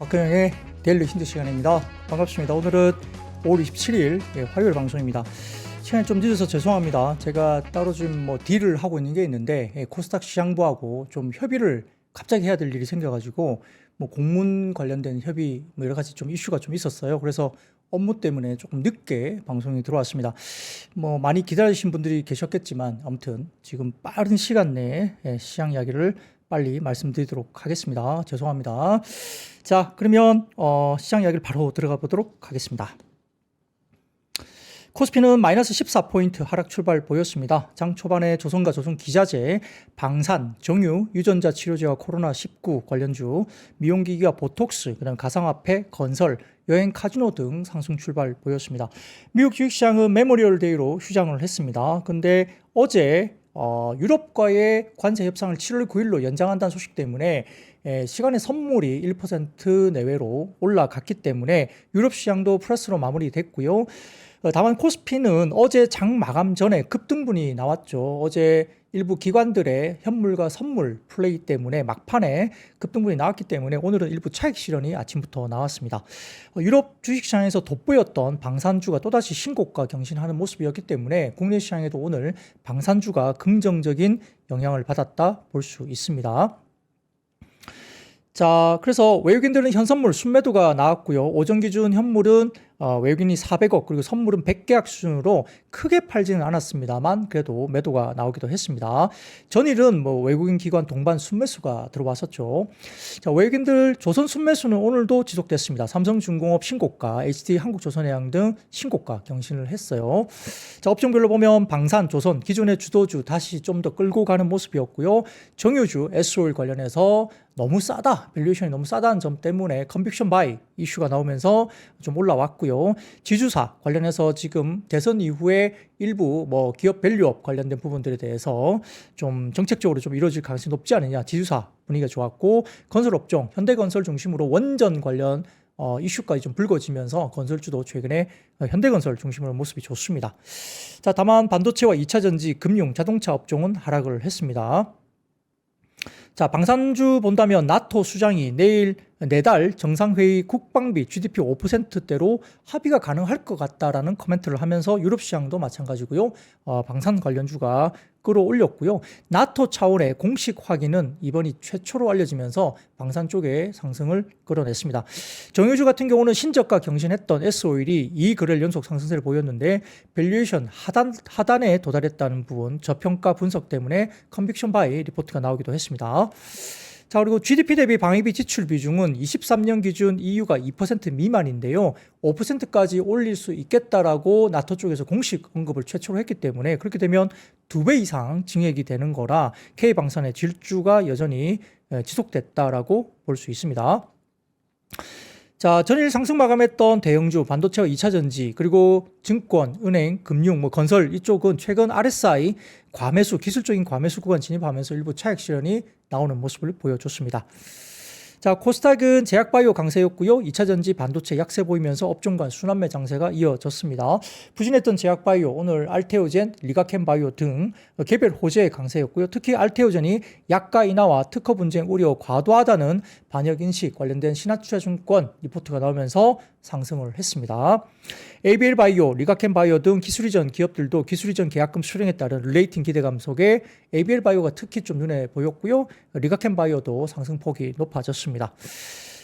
박근영의 데일리 힌트 시간입니다. 반갑습니다. 오늘은 5월 27일 예, 화요일 방송입니다. 시간이 좀 늦어서 죄송합니다. 제가 따로 지금 뭐 딜을 하고 있는 게 있는데 예, 코스닥 시장부하고 좀 협의를 갑자기 해야 될 일이 생겨가지고 뭐 공문 관련된 협의 뭐 여러 가지 좀 이슈가 좀 있었어요. 그래서 업무 때문에 조금 늦게 방송이 들어왔습니다. 뭐 많이 기다리신 분들이 계셨겠지만 아무튼 지금 빠른 시간 내에 예, 시장 이야기를 빨리 말씀드리도록 하겠습니다. 죄송합니다. 자, 그러면 어, 시장 이야기를 바로 들어가 보도록 하겠습니다. 코스피는 마이너스 14포인트 하락 출발 보였습니다. 장 초반에 조선과 조선 기자재, 방산, 정유, 유전자 치료제와 코로나19 관련주, 미용기기와 보톡스, 그다음 가상화폐, 건설, 여행 카지노 등 상승 출발 보였습니다. 미국 주식시장은 메모리얼 데이로 휴장을 했습니다. 근데 어제 어, 유럽과의 관세 협상을 7월 9일로 연장한다는 소식 때문에 에, 시간의 선물이 1% 내외로 올라갔기 때문에 유럽 시장도 플러스로 마무리됐고요. 어, 다만 코스피는 어제 장 마감 전에 급등분이 나왔죠. 어제 일부 기관들의 현물과 선물 플레이 때문에 막판에 급등분이 나왔기 때문에 오늘은 일부 차익 실현이 아침부터 나왔습니다. 어, 유럽 주식시장에서 돋보였던 방산주가 또다시 신고가 경신하는 모습이었기 때문에 국내 시장에도 오늘 방산주가 긍정적인 영향을 받았다 볼 수 있습니다. 자, 그래서 외국인들은 현선물 순매도가 나왔고요. 오전 기준 현물은 어, 외국인이 400억 그리고 선물은 100계약 수준으로 크게 팔지는 않았습니다만 그래도 매도가 나오기도 했습니다. 전일은 뭐 외국인 기관 동반 순매수가 들어왔었죠. 자, 외국인들 조선 순매수는 오늘도 지속됐습니다. 삼성중공업 신고가, HD 한국조선해양 등 신고가 경신을 했어요. 자, 업종별로 보면 방산, 조선 기존의 주도주 다시 좀 더 끌고 가는 모습이었고요. 정유주, SO일 관련해서 너무 싸다, 밸류에이션이 너무 싸다는 점 때문에 컨빅션 바이 이슈가 나오면서 좀 올라왔고요. 지주사 관련해서 지금 대선 이후에 일부 뭐 기업 밸류업 관련된 부분들에 대해서 좀 정책적으로 좀 이루어질 가능성이 높지 않느냐. 지주사 분위기가 좋았고 건설 업종 현대건설 중심으로 원전 관련 어, 이슈까지 좀 불거지면서 건설주도 최근에 어, 현대건설 중심으로 모습이 좋습니다. 자, 다만 반도체와 2차 전지, 금융, 자동차 업종은 하락을 했습니다. 자, 방산주 본다면 나토 수장이 내일 내달 정상회의 국방비 GDP 5%대로 합의가 가능할 것 같다라는 코멘트를 하면서 유럽 시장도 마찬가지고요. 어, 방산 관련주가 끌어올렸고요. 나토 차원의 공식 확인은 이번이 최초로 알려지면서 방산 쪽에 상승을 끌어냈습니다. 정유주 같은 경우는 신저가 경신했던 S-오일이 이 거래일 연속 상승세를 보였는데 밸류에이션 하단, 하단에 도달했다는 부분 저평가 분석 때문에 컨빅션 바이 리포트가 나오기도 했습니다. 자, 그리고 GDP 대비 방위비 지출 비중은 23년 기준 EU가 2% 미만인데요. 5%까지 올릴 수 있겠다라고 나토 쪽에서 공식 언급을 최초로 했기 때문에 그렇게 되면 두 배 이상 증액이 되는 거라 K방산의 질주가 여전히 에, 지속됐다라고 볼 수 있습니다. 자, 전일 상승 마감했던 대형주, 반도체와 2차 전지, 그리고 증권, 은행, 금융, 뭐 건설 이쪽은 최근 RSI 과매수, 기술적인 과매수 구간 진입하면서 일부 차익 실현이 나오는 모습을 보여줬습니다. 자, 코스닥은 제약바이오 강세였고요. 2차 전지 반도체 약세 보이면서 업종 간 순환매 장세가 이어졌습니다. 부진했던 제약바이오 오늘 알테오젠, 리가켄바이오 등 개별 호재의 강세였고요. 특히 알테오젠이 약가 인하와 특허 분쟁 우려 과도하다는 반역 인식 관련된 신한투자증권 리포트가 나오면서 상승을 했습니다. ABL 바이오, 리가켄 바이오 등 기술이전 기업들도 기술이전 계약금 수령에 따른 릴레이팅 기대감 속에 ABL 바이오가 특히 좀 눈에 보였고요. 리가켄 바이오도 상승폭이 높아졌습니다.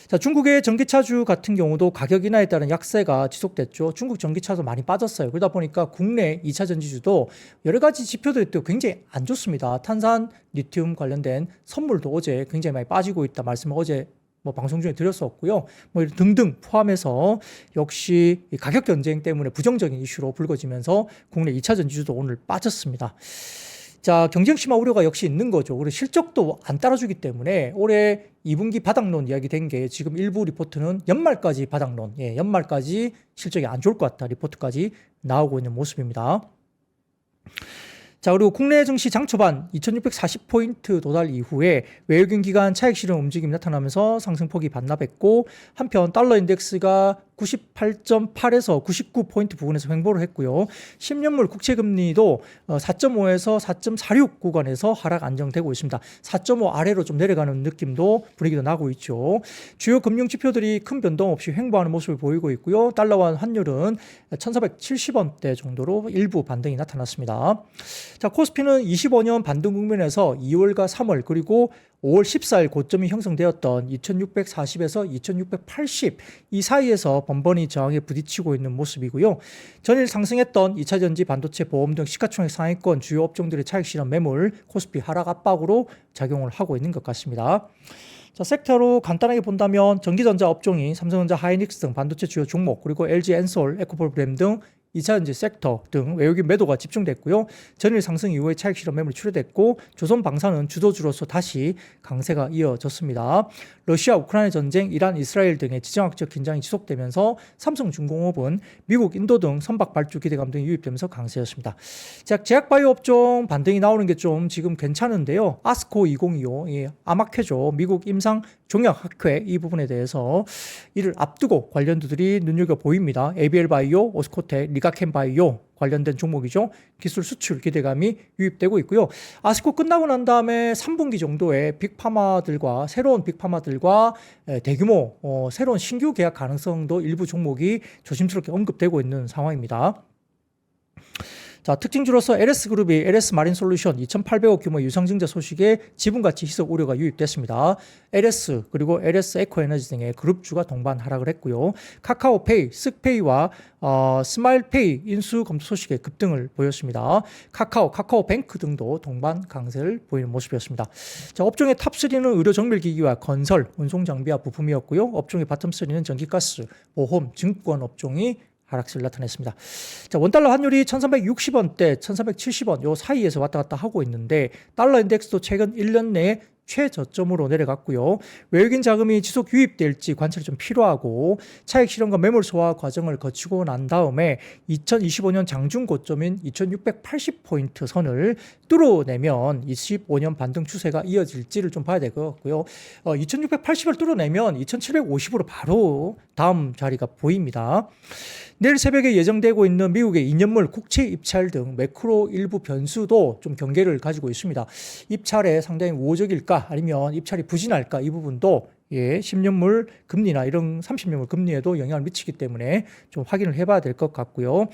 자, 중국의 전기차주 같은 경우도 가격 인하에 따른 약세가 지속됐죠. 중국 전기차도 많이 빠졌어요. 그러다 보니까 국내 2차 전지주도 여러 가지 지표들이 또 굉장히 안 좋습니다. 탄산, 리튬 관련된 선물도 어제 굉장히 많이 빠지고 있다 말씀을 어제 뭐 방송 중에 드렸었고요. 뭐 등등 포함해서 역시 이 가격 경쟁 때문에 부정적인 이슈로 불거지면서 국내 2차 전지주도 오늘 빠졌습니다. 자, 경쟁 심화 우려가 역시 있는 거죠. 그리고 실적도 안 따라주기 때문에 올해 2분기 바닥론 이야기 된 게 지금 일부 리포트는 연말까지 바닥론, 예, 연말까지 실적이 안 좋을 것 같다 리포트까지 나오고 있는 모습입니다. 자, 그리고 국내 증시 장 초반 2640포인트 도달 이후에 외국인 기관 차익 실현 움직임이 나타나면서 상승폭이 반납했고 한편 달러 인덱스가 98.8에서 99포인트 부근에서 횡보를 했고요. 10년물 국채금리도 4.5에서 4.46 구간에서 하락 안정되고 있습니다. 4.5 아래로 좀 내려가는 느낌도 분위기도 나고 있죠. 주요 금융 지표들이 큰 변동 없이 횡보하는 모습을 보이고 있고요. 달러와 환율은 1,470원대 정도로 일부 반등이 나타났습니다. 자, 코스피는 25년 반등 국면에서 2월과 3월 그리고 5월 14일 고점이 형성되었던 2640에서 2680 이 사이에서 번번이 저항에 부딪히고 있는 모습이고요. 전일 상승했던 2차 전지, 반도체, 보험 등 시가총액 상위권 주요 업종들의 차익 실현 매물 코스피 하락 압박으로 작용을 하고 있는 것 같습니다. 자, 섹터로 간단하게 본다면 전기전자 업종이 삼성전자, 하이닉스 등 반도체 주요 종목 그리고 LG 엔솔, 에코폴 브램 등 2차 전지 섹터 등 외국인 매도가 집중됐고요. 전일 상승 이후에 차익 실현 매물 출회됐고 조선 방사는 주도주로서 다시 강세가 이어졌습니다. 러시아 우크라이나 전쟁, 이란 이스라엘 등의 지정학적 긴장이 지속되면서 삼성중공업은 미국, 인도 등 선박 발주 기대감 등이 유입되면서 강세였습니다. 자, 제약바이오 업종 반등이 나오는 게 좀 지금 괜찮은데요. 아스코 2025, 예, 아마케죠. 미국 임상 종약학회 이 부분에 대해서 이를 앞두고 관련주들이 눈여겨 보입니다. ABL 바이오, 오스코텍, 리가켄 바이오 관련된 종목이죠. 기술 수출 기대감이 유입되고 있고요. 아스코 끝나고 난 다음에 3분기 정도에 빅파마들과 새로운 빅파마들과 대규모 어, 새로운 신규 계약 가능성도 일부 종목이 조심스럽게 언급되고 있는 상황입니다. 자, 특징주로서 LS그룹이 LS마린솔루션 2,800억 규모 유상증자 소식에 지분가치 희석 우려가 유입됐습니다. LS 그리고 LS 에코에너지 등의 그룹주가 동반 하락을 했고요. 카카오페이, 쓱페이와 어, 스마일페이 인수 검토 소식에 급등을 보였습니다. 카카오, 카카오뱅크 등도 동반 강세를 보이는 모습이었습니다. 자, 업종의 탑3는 의료 정밀기기와 건설, 운송장비와 부품이었고요. 업종의 바텀3는 전기가스, 보험, 증권 업종이 하락세를 나타냈습니다. 자, 원달러 환율이 1360원대, 1370원 요 사이에서 왔다 갔다 하고 있는데 달러 인덱스도 최근 1년 내에 최저점으로 내려갔고요. 외국인 자금이 지속 유입될지 관찰이 좀 필요하고 차익 실현과 매물 소화 과정을 거치고 난 다음에 2025년 장중 고점인 2680포인트 선을 뚫어내면 25년 반등 추세가 이어질지를 좀 봐야 될 것 같고요. 어, 2680을 뚫어내면 2750으로 바로 다음 자리가 보입니다. 내일 새벽에 예정되고 있는 미국의 2년물 국채 입찰 등 매크로 일부 변수도 좀 경계를 가지고 있습니다. 입찰에 상당히 우호적일까 아니면 입찰이 부진할까 이 부분도 예, 10년물 금리나 이런 30년물 금리에도 영향을 미치기 때문에 좀 확인을 해봐야 될 것 같고요.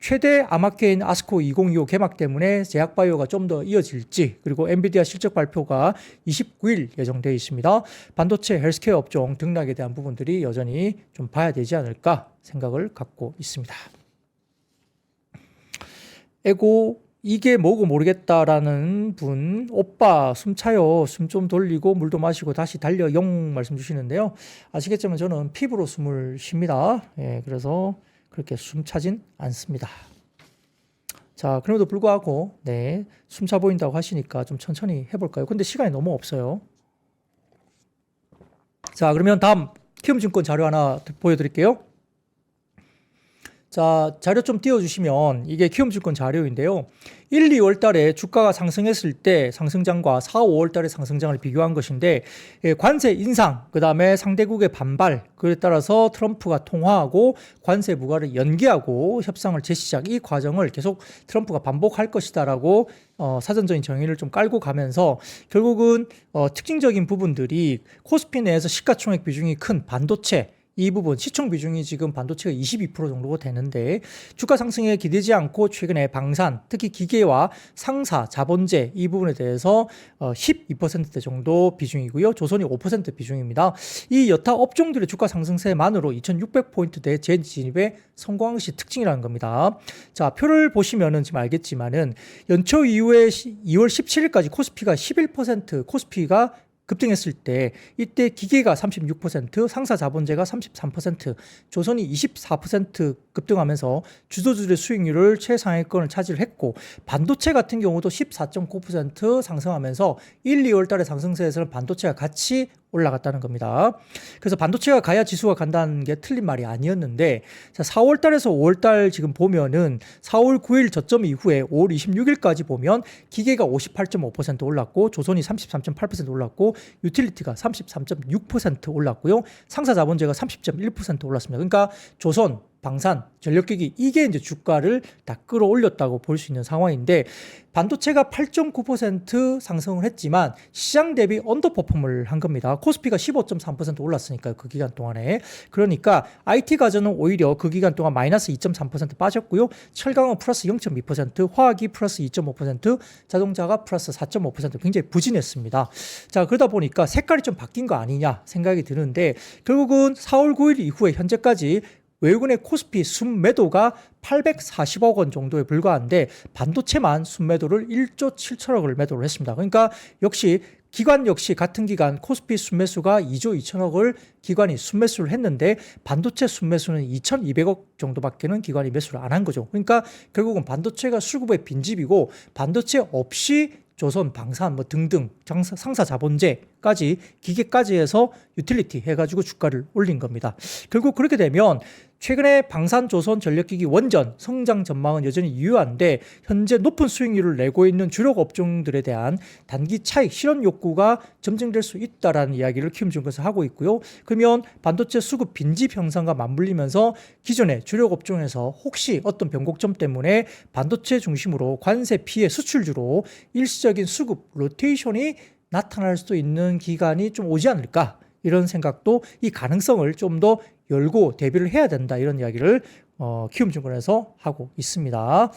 최대 암학계인 아스코 2025 개막 때문에 제약바이오가 좀 더 이어질지 그리고 엔비디아 실적 발표가 29일 예정되어 있습니다. 반도체, 헬스케어 업종 등락에 대한 부분들이 여전히 좀 봐야 되지 않을까 생각을 갖고 있습니다. 에고 이게 뭐고 모르겠다라는 분, 오빠 숨 차요. 숨 좀 돌리고 물도 마시고 다시 달려 용 말씀 주시는데요. 아시겠지만 저는 피부로 숨을 쉽니다. 예, 그래서 그렇게 숨 차진 않습니다. 자, 그럼에도 불구하고, 네, 숨 차 보인다고 하시니까 좀 천천히 해볼까요? 근데 시간이 너무 없어요. 자, 그러면 다음 키움증권 자료 하나 보여드릴게요. 자, 자료 좀 띄워주시면 이게 키움증권 자료인데요. 1, 2월 달에 주가가 상승했을 때 상승장과 4, 5월 달의 상승장을 비교한 것인데 예, 관세 인상, 그 다음에 상대국의 반발, 그에 따라서 트럼프가 통화하고 관세 부과를 연기하고 협상을 재시작 이 과정을 계속 트럼프가 반복할 것이다라고 어, 사전적인 정의를 좀 깔고 가면서 결국은 어, 특징적인 부분들이 코스피 내에서 시가총액 비중이 큰 반도체 이 부분 시총 비중이 지금 반도체가 22% 정도 되는데 주가 상승에 기대지 않고 최근에 방산 특히 기계와 상사 자본재 이 부분에 대해서 12%대 어, 정도 비중이고요. 조선이 5% 비중입니다. 이 여타 업종들의 주가 상승세만으로 2600포인트대 재진입에 성공한 것이 특징이라는 겁니다. 자 표를 보시면은 지금 알겠지만은 연초 이후에 2월 17일까지 코스피가 11% 코스피가 급등했을 때 이때 기계가 36%, 상사 자본재가 33%, 조선이 24% 급등하면서 주도주의 수익률을 최상위권을 차지를 했고 반도체 같은 경우도 14.9% 상승하면서 1, 2월 달의 상승세에서는 반도체가 같이 올라갔다는 겁니다. 그래서 반도체가 가야 지수가 간다는 게 틀린 말이 아니었는데 자, 4월 달에서 5월 달 지금 보면은 4월 9일 저점 이후에 5월 26일까지 보면 기계가 58.5% 올랐고 조선이 33.8% 올랐고 유틸리티가 33.6% 올랐고요. 상사 자본재가 30.1% 올랐습니다. 그러니까 조선 방산, 전력기기 이게 이제 주가를 다 끌어올렸다고 볼 수 있는 상황인데 반도체가 8.9% 상승을 했지만 시장 대비 언더퍼폼을 한 겁니다. 코스피가 15.3% 올랐으니까요. 그 기간 동안에. 그러니까 IT 가전은 오히려 그 기간 동안 마이너스 2.3% 빠졌고요. 철강은 플러스 0.2%, 화학이 플러스 2.5%, 자동차가 플러스 4.5% 굉장히 부진했습니다. 자, 그러다 보니까 색깔이 좀 바뀐 거 아니냐 생각이 드는데 결국은 4월 9일 이후에 현재까지 외국인의 코스피 순매도가 840억 원 정도에 불과한데 반도체만 순매도를 1조 7천억을 매도를 했습니다. 그러니까 역시 기관 역시 같은 기간 코스피 순매수가 2조 2천억을 기관이 순매수를 했는데 반도체 순매수는 2,200억 정도밖에는 기관이 매수를 안 한 거죠. 그러니까 결국은 반도체가 수급의 빈집이고 반도체 없이 조선, 방산 뭐 등등 장사, 상사 자본재까지 기계까지 해서 유틸리티 해가지고 주가를 올린 겁니다. 결국 그렇게 되면 최근에 방산, 조선, 전력기기 원전 성장 전망은 여전히 유효한데 현재 높은 수익률을 내고 있는 주력 업종들에 대한 단기 차익 실현 욕구가 점증될 수 있다라는 이야기를 키움증권에서 하고 있고요. 그러면 반도체 수급 빈집 형상과 맞물리면서 기존의 주력 업종에서 혹시 어떤 변곡점 때문에 반도체 중심으로 관세 피해 수출주로 일시적인 수급 로테이션이 나타날 수도 있는 기간이 좀 오지 않을까 이런 생각도 이 가능성을 좀 더 열고 대비를 해야 된다 이런 이야기를 어, 키움증권에서 하고 있습니다.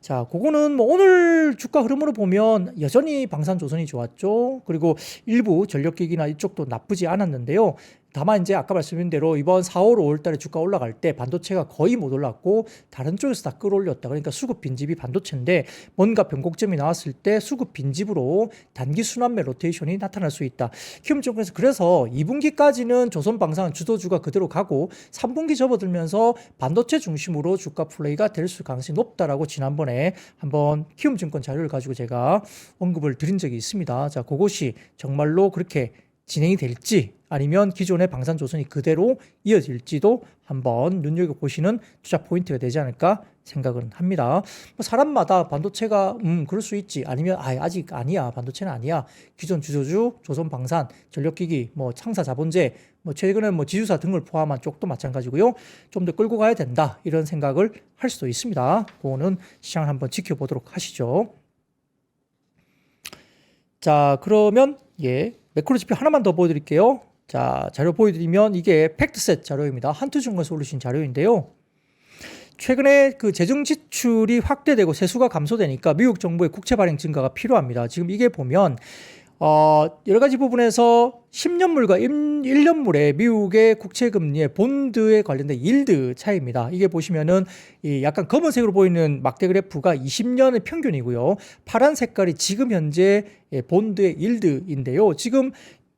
자, 그거는 뭐 오늘 주가 흐름으로 보면 여전히 방산조선이 좋았죠. 그리고 일부 전력기기나 이쪽도 나쁘지 않았는데요. 다만 이제 아까 말씀드린 대로 이번 4월, 5월 달에 주가 올라갈 때 반도체가 거의 못 올랐고 다른 쪽에서 다 끌어올렸다. 그러니까 수급 빈집이 반도체인데 뭔가 변곡점이 나왔을 때 수급 빈집으로 단기 순환매 로테이션이 나타날 수 있다. 키움증권에서 그래서 2분기까지는 조선 방산 주도주가 그대로 가고 3분기 접어들면서 반도체 중심으로 주가 플레이가 될 수 가능성이 높다라고 지난번에 한번 키움증권 자료를 가지고 제가 언급을 드린 적이 있습니다. 자, 그것이 정말로 그렇게 진행이 될지 아니면 기존의 방산 조선이 그대로 이어질지도 한번 눈여겨 보시는 투자 포인트가 되지 않을까 생각은 합니다. 뭐 사람마다 반도체가 음 그럴 수 있지 아니면 아 아직 아니야 반도체는 아니야 기존 주저주 조선 방산 전력기기 뭐 창사 자본재 뭐 최근에 뭐 지주사 등을 포함한 쪽도 마찬가지고요 좀 더 끌고 가야 된다 이런 생각을 할 수도 있습니다. 그거는 시장을 한번 지켜보도록 하시죠. 자 그러면 예 매크로 지표 하나만 더 보여드릴게요. 자, 자료 보여드리면 이게 팩트셋 자료입니다. 한투증권에서 올리신 자료인데요. 최근에 그 재정 지출이 확대되고 세수가 감소되니까 미국 정부의 국채 발행 증가가 필요합니다. 지금 이게 보면 어, 여러 가지 부분에서 10년물과 1년물의 미국의 국채 금리의 본드에 관련된 일드 차이입니다. 이게 보시면은 이 약간 검은색으로 보이는 막대 그래프가 20년의 평균이고요. 파란 색깔이 지금 현재 본드의 일드인데요. 지금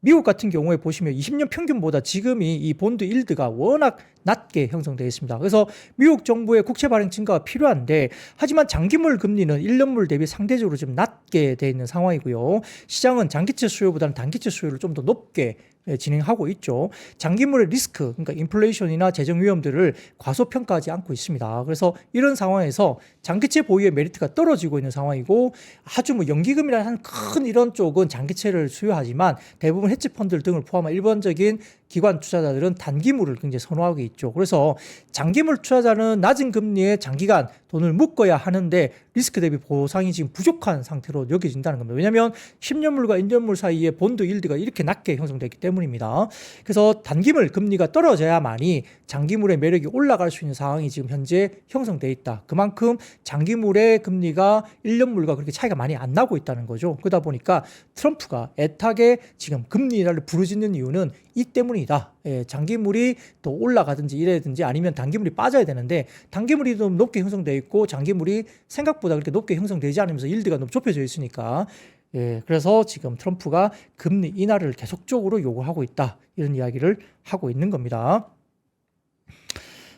미국 같은 경우에 보시면 20년 평균보다 지금이 이 본드 일드가 워낙 낮게 형성되어 있습니다. 그래서 미국 정부의 국채 발행 증가가 필요한데 하지만 장기물 금리는 1년물 대비 상대적으로 좀 낮게 되어 있는 상황이고요. 시장은 장기채 수요보다는 단기채 수요를 좀 더 높게 예, 진행하고 있죠. 장기물의 리스크, 그러니까 인플레이션이나 재정 위험들을 과소평가하지 않고 있습니다. 그래서 이런 상황에서 장기채 보유의 메리트가 떨어지고 있는 상황이고 아주 뭐 연기금이라는 한큰 이런 쪽은 장기채를 수요하지만 대부분 해치 펀드 등을 포함한 일반적인 기관 투자자들은 단기물을 굉장히 선호하고 있죠. 그래서 장기물 투자자는 낮은 금리에 장기간 돈을 묶어야 하는데 리스크 대비 보상이 지금 부족한 상태로 여겨진다는 겁니다. 왜냐하면 10년물과 1년물 사이에 본드 일드가 이렇게 낮게 형성됐기 때문입니다. 그래서 단기물 금리가 떨어져야만이 장기물의 매력이 올라갈 수 있는 상황이 지금 현재 형성돼 있다. 그만큼 장기물의 금리가 1년물과 그렇게 차이가 많이 안 나고 있다는 거죠. 그러다 보니까 트럼프가 애타게 지금 금리 인하를 부르짖는 이유는 이 때문이 다. 예, 장기물이 더 올라가든지 이래든지 아니면 단기물이 빠져야 되는데 단기물이 너무 높게 형성돼 있고 장기물이 생각보다 그렇게 높게 형성되지 않으면서 일드가 너무 좁혀져 있으니까 예, 그래서 지금 트럼프가 금리 인하를 계속적으로 요구하고 있다. 이런 이야기를 하고 있는 겁니다.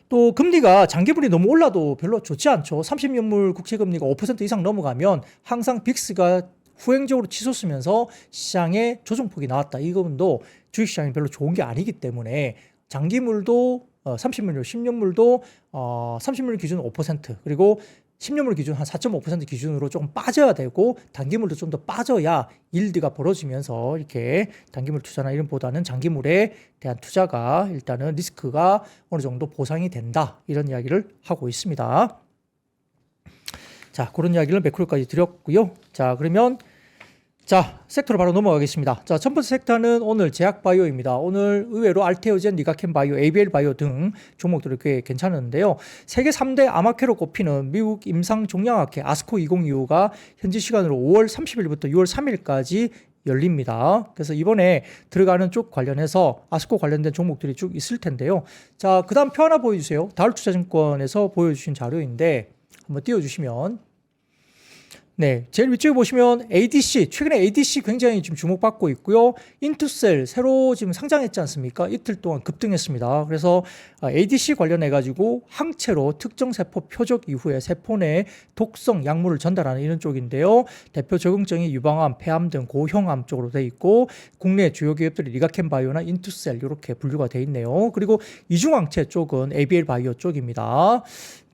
또 금리가 장기물이 너무 올라도 별로 좋지 않죠. 30년물 국채 금리가 5% 이상 넘어가면 항상 빅스가 후행적으로 치솟으면서 시장에 조정폭이 나왔다. 이 부분도 주식시장이 별로 좋은 게 아니기 때문에 장기물도 어, 30년물, 10년물도 어, 30년물 기준 5% 그리고 10년물 기준 한 4.5% 기준으로 조금 빠져야 되고 단기물도 좀 더 빠져야 일드가 벌어지면서 이렇게 단기물 투자나 이런 보다는 장기물에 대한 투자가 일단은 리스크가 어느 정도 보상이 된다 이런 이야기를 하고 있습니다. 자 그런 이야기를 매크로까지 드렸고요. 자 그러면 자, 섹터로 바로 넘어가겠습니다. 자, 첫 번째 섹터는 오늘 제약바이오입니다. 오늘 의외로 알테오젠, 니가켄바이오, ABL바이오 등 종목들이 꽤 괜찮은데요. 세계 3대 아마케로 꼽히는 미국 임상종양학회 아스코 2025가 현지 시간으로 5월 30일부터 6월 3일까지 열립니다. 그래서 이번에 들어가는 쪽 관련해서 아스코 관련된 종목들이 쭉 있을 텐데요. 자, 그 다음 표 하나 보여주세요. 다울투자증권에서 보여주신 자료인데 한번 띄워주시면 네, 제일 위쪽에 보시면 ADC 최근에 ADC 굉장히 지금 주목받고 있고요. 인투셀 새로 지금 상장했지 않습니까? 이틀 동안 급등했습니다. 그래서 아, ADC 관련해 가지고 항체로 특정 세포 표적 이후에 세포 내 독성 약물을 전달하는 이런 쪽인데요. 대표 적응증이 유방암, 폐암 등 고형암 쪽으로 돼 있고 국내 주요 기업들이 리가켄 바이오나 인투셀 이렇게 분류가 돼 있네요. 그리고 이중항체 쪽은 ABL 바이오 쪽입니다.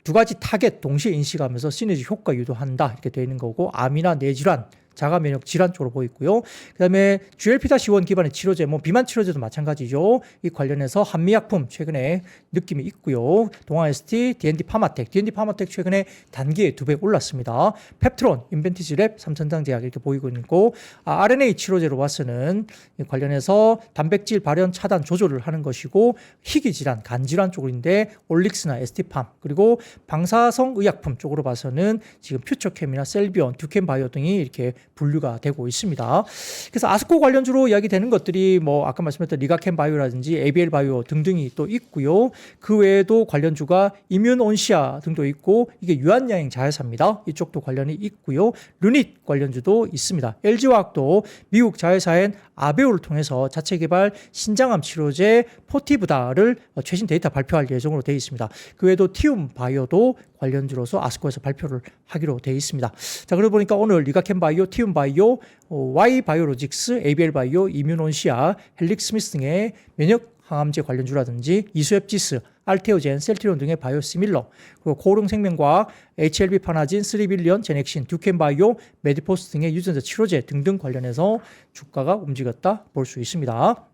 두 가지 타겟 동시에 인식하면서 시너지 효과 유도한다. 이렇게 되어 있는 거고 암이나 뇌질환 자가 면역 질환 쪽으로 보이고요. 그다음에 GLP-1 기반의 치료제, 뭐 비만 치료제도 마찬가지죠. 이 관련해서 한미약품 최근에 느낌이 있고요. 동아 ST, D&D 파마텍, D&D 파마텍 최근에 단기에 두 배 올랐습니다. 펩트론, 인벤티지랩, 삼천장제약 이렇게 보이고 있고 아, RNA 치료제로 봐서는 관련해서 단백질 발현 차단 조절을 하는 것이고 희귀 질환, 간 질환 쪽인데 올릭스나 ST팜 그리고 방사성 의약품 쪽으로 봐서는 지금 퓨처캠이나 셀비온, 듀캠 바이오 등이 이렇게 분류가 되고 있습니다. 그래서 아스코 관련주로 이야기되는 것들이 뭐 아까 말씀했던 리가켄 바이오라든지 ABL 바이오 등등이 또 있고요. 그 외에도 관련주가 이뮨 온시아 등도 있고 이게 유한야행 자회사입니다. 이쪽도 관련이 있고요. 루닛 관련주도 있습니다. LG화학도 미국 자회사인 아베오를 통해서 자체 개발 신장암 치료제 포티브다를 최신 데이터 발표할 예정으로 되어 있습니다. 그 외에도 티움 바이오도 관련주로서 아스코에서 발표를 하기로 되어 있습니다. 자, 그러다 보니까 오늘 리가켄 바이오, 티움 바이오, 어, Y 바이오로직스, ABL 바이오, 이뮤논시아, 헬릭 스미스 등의 면역 항암제 관련주라든지 이수앱지스, 알테오젠, 셀트리온 등의 바이오시밀러, 그리고 고릉생명과학, HLB 파나진, 3빌리언, 제넥신, 듀켄바이오, 메디포스 등의 유전자 치료제 등등 관련해서 주가가 움직였다 볼 수 있습니다.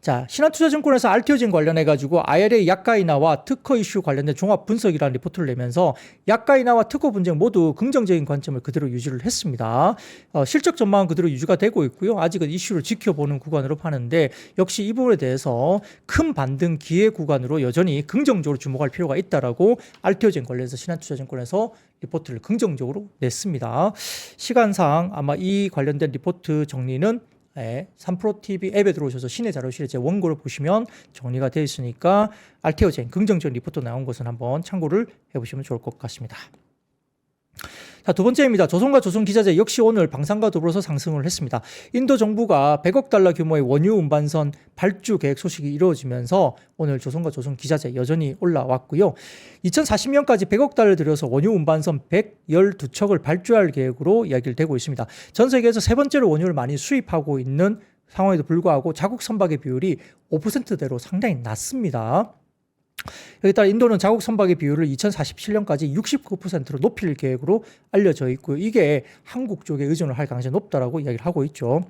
자, 신한투자증권에서 알티오진 관련해 가지고 IRA 약가 인하와 특허 이슈 관련된 종합 분석이라는 리포트를 내면서 약가 인하와 특허 분쟁 모두 긍정적인 관점을 그대로 유지를 했습니다. 어, 실적 전망은 그대로 유지가 되고 있고요. 아직은 이슈를 지켜보는 구간으로 파는데 역시 이 부분에 대해서 큰 반등 기회 구간으로 여전히 긍정적으로 주목할 필요가 있다라고 알티오진 관련해서 신한투자증권에서 리포트를 긍정적으로 냈습니다. 시간상 아마 이 관련된 리포트 정리는 네, 3프로TV 앱에 들어오셔서 신의 자료실에 제 원고를 보시면 정리가 되어 있으니까 알테오젠 긍정적 리포트 나온 것은 한번 참고를 해보시면 좋을 것 같습니다. 자, 두 번째입니다. 조선과 조선 기자재 역시 오늘 방산과 더불어서 상승을 했습니다. 인도 정부가 100억 달러 규모의 원유 운반선 발주 계획 소식이 이루어지면서 오늘 조선과 조선 기자재 여전히 올라왔고요. 2040년까지 100억 달러 들여서 원유 운반선 112척을 발주할 계획으로 이야기를 되고 있습니다. 전 세계에서 세 번째로 원유를 많이 수입하고 있는 상황에도 불구하고 자국 선박의 비율이 5%대로 상당히 낮습니다. 여기 따라 인도는 자국 선박의 비율을 2047년까지 69%로 높일 계획으로 알려져 있고요. 이게 한국 쪽에 의존을 할 가능성이 높다라고 이야기를 하고 있죠.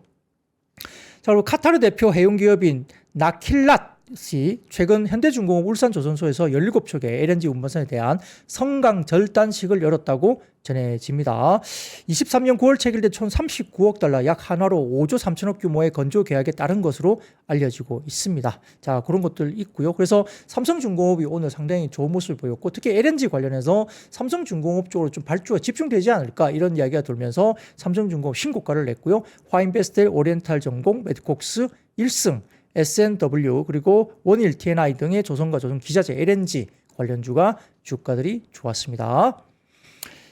자, 그리고 카타르 대표 해운 기업인 나킬랏 시 최근 현대중공업 울산조선소에서 17척의 LNG 운반선에 대한 성강 절단식을 열었다고 전해집니다. 23년 9월 체결된 총 39억 달러 약 한화로 5조 3천억 규모의 건조 계약에 따른 것으로 알려지고 있습니다. 자 그런 것들 있고요. 그래서 삼성중공업이 오늘 상당히 좋은 모습을 보였고 특히 LNG 관련해서 삼성중공업 쪽으로 좀 발주가 집중되지 않을까 이런 이야기가 돌면서 삼성중공업 신고가를 냈고요. 화인베스텔, 오리엔탈 전공, 메드콕스 1승 SNW 그리고 원일 TNI 등의 조선과 조선 기자재 LNG 관련주가 주가들이 좋았습니다.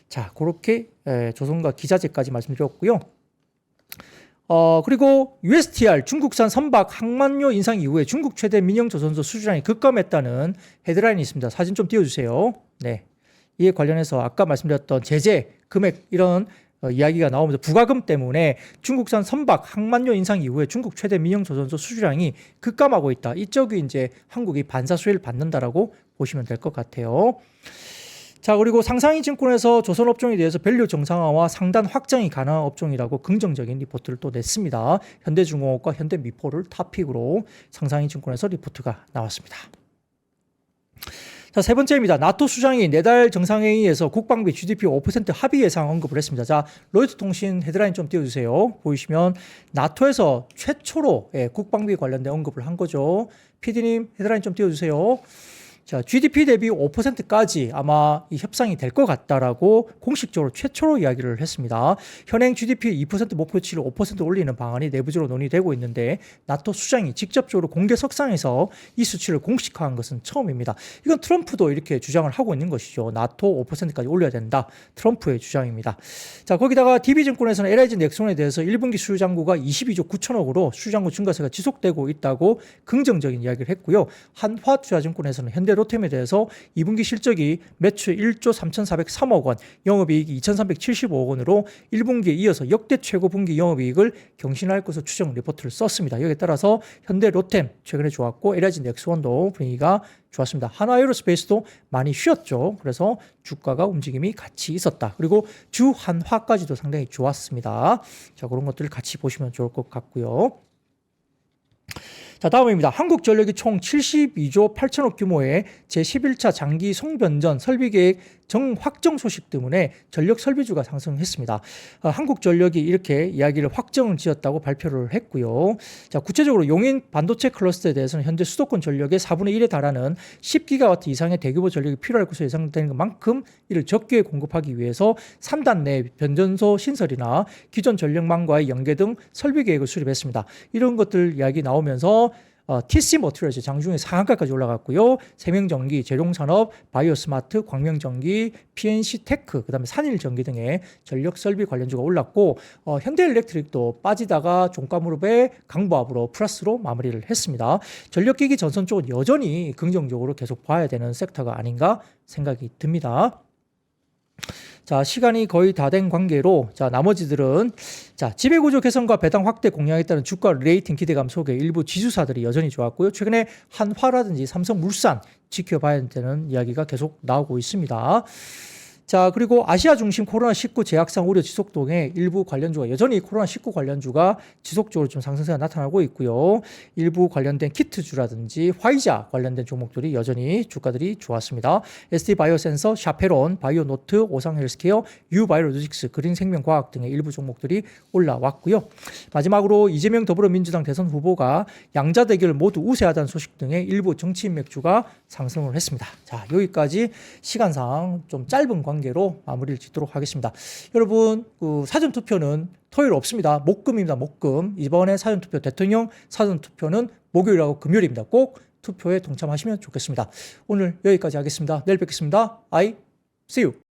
자, 그렇게 조선과 기자재까지 말씀드렸고요. 어, 그리고 USTR 중국산 선박 항만료 인상 이후에 중국 최대 민영 조선소 수주량이 급감했다는 헤드라인이 있습니다. 사진 좀 띄워주세요. 네. 이에 관련해서 아까 말씀드렸던 제재 금액 이런 어, 이야기가 나오면서 부가금 때문에 중국산 선박 항만료 인상 이후에 중국 최대 민영 조선소 수주량이 급감하고 있다. 이쪽이 이제 한국이 반사 수혜를 받는다라고 보시면 될 것 같아요. 자 그리고 상상인 증권에서 조선 업종에 대해서 밸류 정상화와 상단 확장이 가능한 업종이라고 긍정적인 리포트를 또 냈습니다. 현대중공업과 현대미포를 탑픽으로 상상인 증권에서 리포트가 나왔습니다. 자, 세 번째입니다. 나토 수장이 내달 정상회의에서 국방비 GDP 5% 합의 예상 언급을 했습니다. 자, 로이터 통신 헤드라인 좀 띄워주세요. 보이시면 나토에서 최초로 예, 국방비 관련된 언급을 한 거죠. PD님 헤드라인 좀 띄워주세요. 자, GDP 대비 5%까지 아마 이 협상이 될 것 같다라고 공식적으로 최초로 이야기를 했습니다. 현행 GDP 2% 목표치를 5% 올리는 방안이 내부적으로 논의되고 있는데 나토 수장이 직접적으로 공개 석상에서 이 수치를 공식화한 것은 처음입니다. 이건 트럼프도 이렇게 주장을 하고 있는 것이죠. 나토 5%까지 올려야 된다. 트럼프의 주장입니다. 자, 거기다가 DB증권에서는 LIG 넥슨에 대해서 1분기 수주장구가 22조 9천억으로 수주장구 증가세가 지속되고 있다고 긍정적인 이야기를 했고요. 한화투자증권에서는 현대 로템에 대해서 2분기 실적이 매출 1조 3,403억 원, 영업이익이 2,375억 원으로 1분기에 이어서 역대 최고 분기 영업이익을 경신할 것으로 추정 리포트를 썼습니다. 여기에 따라서 현대 로템 최근에 좋았고 LIG 넥스원도 분위기가 좋았습니다. 하나에어로스페이스도 많이 쉬었죠. 그래서 주가가 움직임이 같이 있었다. 그리고 주 한화까지도 상당히 좋았습니다. 자 그런 것들을 같이 보시면 좋을 것 같고요. 자, 다음입니다. 한국전력이 총 72조 8천억 규모의 제11차 장기 송변전 설비 계획 정확정 소식 때문에 전력 설비주가 상승했습니다. 어, 한국전력이 이렇게 이야기를 확정을 지었다고 발표를 했고요. 자, 구체적으로 용인 반도체 클러스터에 대해서는 현재 수도권 전력의 4분의 1에 달하는 10기가와트 이상의 대규모 전력이 필요할 것으로 예상되는 만큼 이를 적게 공급하기 위해서 3단 내 변전소 신설이나 기존 전력망과의 연계 등 설비 계획을 수립했습니다. 이런 것들 이야기 나오면서 어, TC 머티리얼즈 장중에 상한가까지 올라갔고요. 세명전기, 재룡산업, 바이오스마트, 광명전기, PNC 테크, 그다음에 산일전기 등의 전력 설비 관련주가 올랐고 어, 현대일렉트릭도 빠지다가 종가 무릎의 강보합으로 플러스로 마무리를 했습니다. 전력기기 전선 쪽은 여전히 긍정적으로 계속 봐야 되는 섹터가 아닌가 생각이 듭니다. 자, 시간이 거의 다 된 관계로 자, 나머지들은 자, 지배 구조 개선과 배당 확대 공약에 따른 주가 레이팅 기대감 속에 일부 지주사들이 여전히 좋았고요. 최근에 한화라든지 삼성물산 지켜봐야 되는 이야기가 계속 나오고 있습니다. 자, 그리고 아시아 중심 코로나19 제약상 우려 지속 동에 일부 관련주가 여전히 코로나19 관련주가 지속적으로 좀 상승세가 나타나고 있고요. 일부 관련된 키트주라든지 화이자 관련된 종목들이 여전히 주가들이 좋았습니다. ST 바이오센서, 샤페론, 바이오노트, 오상 헬스케어, 유바이오로직스, 그린 생명과학 등의 일부 종목들이 올라왔고요. 마지막으로 이재명 더불어민주당 대선 후보가 양자 대결을 모두 우세하다는 소식 등의 일부 정치인 맥주가 상승을 했습니다. 자, 여기까지 시간상 좀 짧은 관계로 마무리를 짓도록 하겠습니다. 여러분, 그 사전 투표는 토요일 없습니다. 목금입니다. 목금. 이번에 사전 투표 대통령 사전 투표는 목요일하고 금요일입니다. 꼭 투표에 동참하시면 좋겠습니다. 오늘 여기까지 하겠습니다. 내일 뵙겠습니다. I see you.